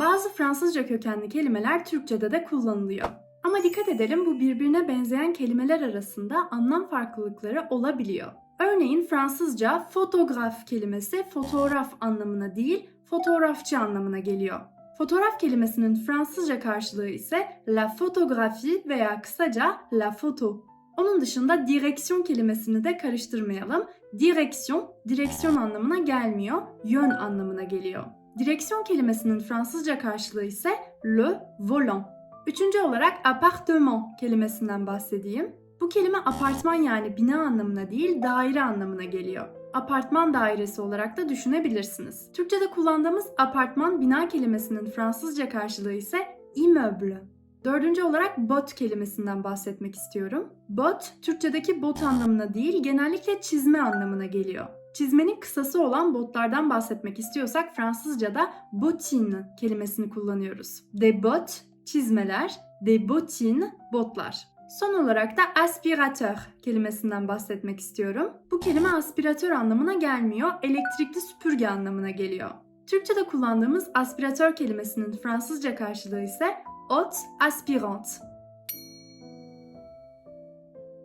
Bazı Fransızca kökenli kelimeler Türkçe'de de kullanılıyor. Ama dikkat edelim bu birbirine benzeyen kelimeler arasında anlam farklılıkları olabiliyor. Örneğin Fransızca fotograf kelimesi fotoğraf anlamına değil, fotoğrafçı anlamına geliyor. Fotoğraf kelimesinin Fransızca karşılığı ise la photographie veya kısaca la photo. Onun dışında direksiyon kelimesini de karıştırmayalım. Direksiyon, direksiyon anlamına gelmiyor, yön anlamına geliyor. Direksiyon kelimesinin Fransızca karşılığı ise le volant. Üçüncü olarak appartement kelimesinden bahsedeyim. Bu kelime apartman yani bina anlamına değil daire anlamına geliyor. Apartman dairesi olarak da düşünebilirsiniz. Türkçe'de kullandığımız apartman bina kelimesinin Fransızca karşılığı ise immeuble. Dördüncü olarak bot kelimesinden bahsetmek istiyorum. Bot, Türkçedeki bot anlamına değil, genellikle çizme anlamına geliyor. Çizmenin kısası olan botlardan bahsetmek istiyorsak Fransızca'da bottine kelimesini kullanıyoruz. Des bottes, çizmeler, des bottines, botlar. Son olarak da aspiratör kelimesinden bahsetmek istiyorum. Bu kelime aspiratör anlamına gelmiyor, elektrikli süpürge anlamına geliyor. Türkçe'de kullandığımız aspiratör kelimesinin Fransızca karşılığı ise haute aspirante.